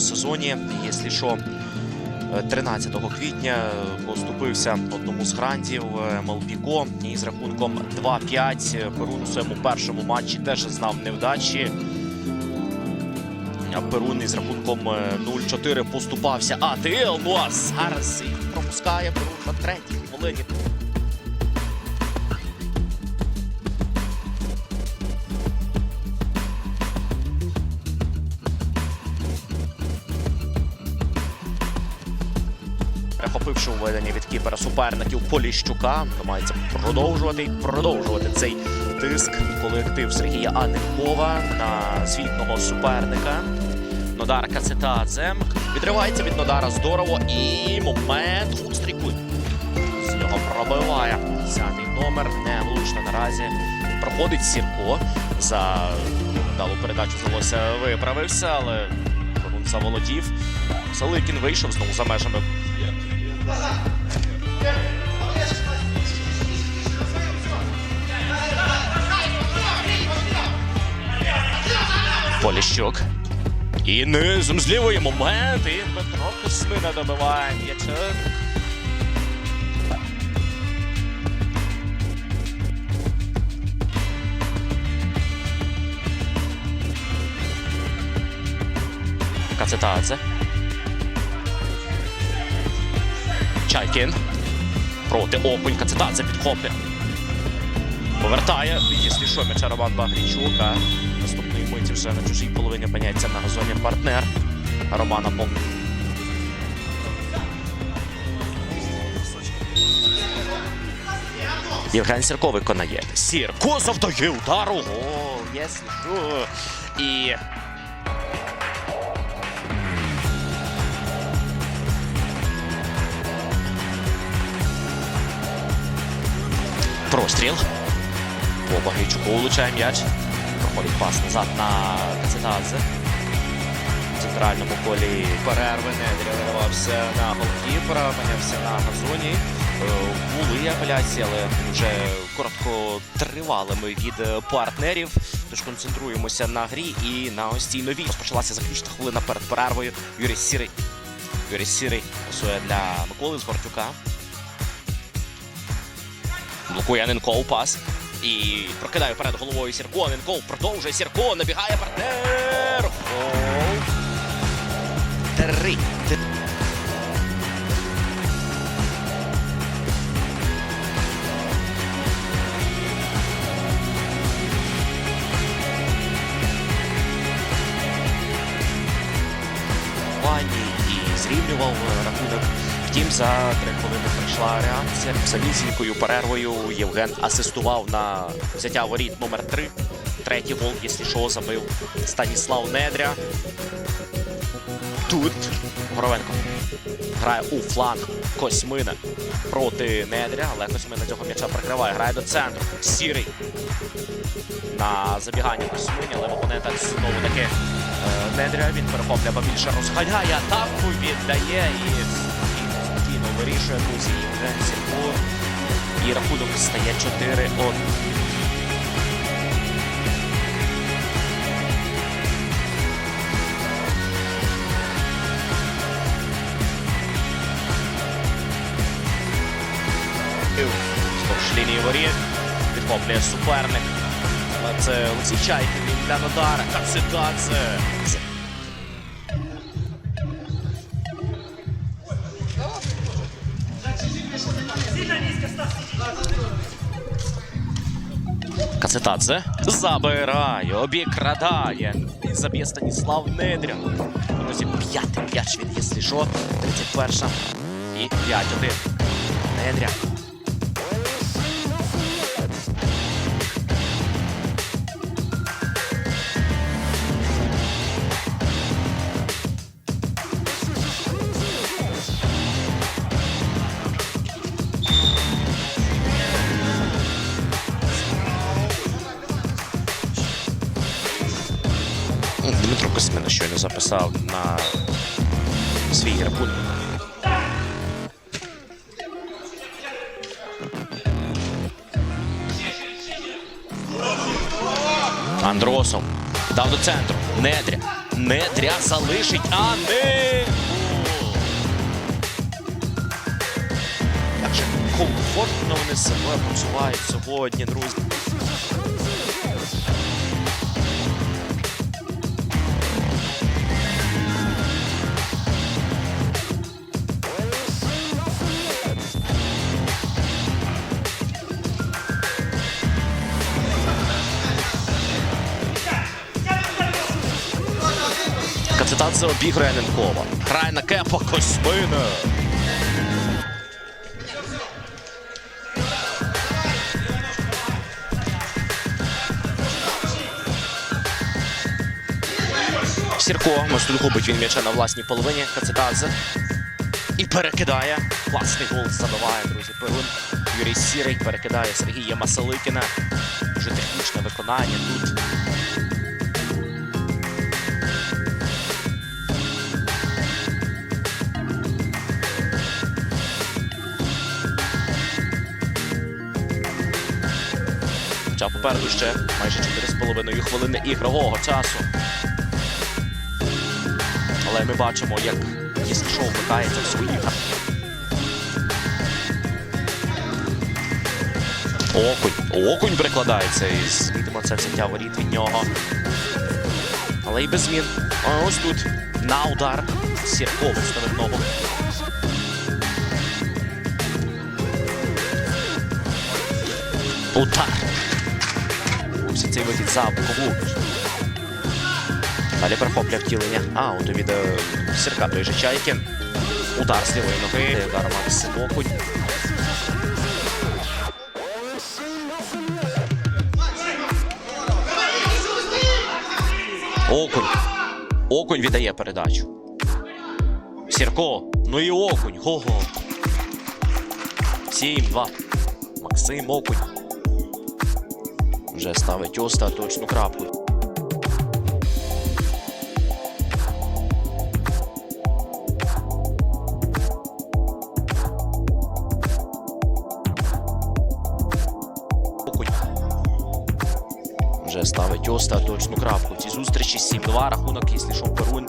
сезоні. Якщо що, е, 13 квітня поступився одному з грандів е, Малпіко і з рахунком 2-5 Перун у своєму першому матчі теж знав невдачі. Перун із рахунком е, 0-4 поступався АТЛ. Ну а зараз їх пропускає Перун на третій хвилині. Перехопивши у від кіпера суперників Поліщука, намагається продовжувати і продовжувати цей тиск колектив Сергія Аненкова на звітного суперника. Нодар Кацетадзе відривається від Нодара здорово і момент Густріку. З нього пробиває десятий номер. Невлучно наразі проходить Сірко за вдалу передачу здалося виправився, але Перун заволодів. Саликін вийшов знову за межами Поліщук. І низом з лівої момент. І Дмитро Космина добиває м'ячик. Кацетадзе. Чайкін. Проти Окунь Кацетадзе підхоплює. Повертає. Якщо що, м'яча Роман Багрічук. А наступної миті вже на чужій половині опиняється на газоні партнер Романа Пом. Євген Сірко виконає. Сірко завдає удару. Якщо що. І Простріл. По Багрійчуку влучає м'яч. Проходить пас назад на Кацетадзе. В центральному полі перерви не виривався на голкіпера, опинявся на газоні. Е, Були апеляції, але вже коротко тривалими від е, партнерів. Тож концентруємося на грі і на ось цій новій. Розпочалася заключна хвилина перед перервою. Юрій Сірий. Юрій Сірий пасує для Миколи Згортюка. Блокує Аненков пас. І прокидає перед головою Сірко. Аненков продовжує Сірко. Набігає партнер. Гол. Три. І зрівнював рахунок. Втім, за три хвилини прийшла реакція. Самісінькою перервою Євген асистував на взяття воріт номер 3 Третій гол, якщо що, забив Станіслав Недря. Тут Горовенко грає у фланг Косьмина проти Недря, але Косьмина цього м'яча прикриває. Грає до центру. Сірий на забігання Косьмині, але опонента знову таки е, Недря. Він перехоплює, більше розганяє атаку, віддає і вирішує друзі Євген Сірко. І рахунок стає 4-1. Вздовж лінії воріт. Підхоплює суперник. Але це Олексій Чайкін він для Кацетадзе забирає, обікрадає. І заб'є Станіслав Недря. Друзі, п'ятий м'яч якщо що. 31 і 5-1. Недря. Записав на свій рахунок. Андросов дав до центру. Недря. Недря залишить, а не. Як же комфортно вони себе почувають сьогодні, друзі. Кацетанце обіграє Ненкова. Грає на кепа Косьмина. Сірко, ось тут губить він м'яча на власній половині. Кацетадзе. І перекидає. Класний гол забиває, друзі. Перун. Юрій Сірий перекидає Сергія Масаликіна. Дуже технічне виконання тут. Хоча попереду ще майже 4,5 хвилини ігрового часу. Але ми бачимо, як Єсшоу вмикається в свої ігри. Окунь. Окунь прикладається і звідимо це взяття воріт від нього. Але й без змін. Ось тут на удар Сірко виставив ногу. Удар. Цей вихід за бокову. Далі перехоплює втілення. А, от від е, Сірка той же Чайкін. Удар з лівої ноги. Удар Максим Окунь. Окунь. Окунь віддає передачу. Сірко. Ну і окунь. Го-го. 7-2. Максим Окунь. Вже ставить остаточну крапку. Вже ставить остаточну крапку. в Цій зустрічі 7-2. Рахунок, якщо Перун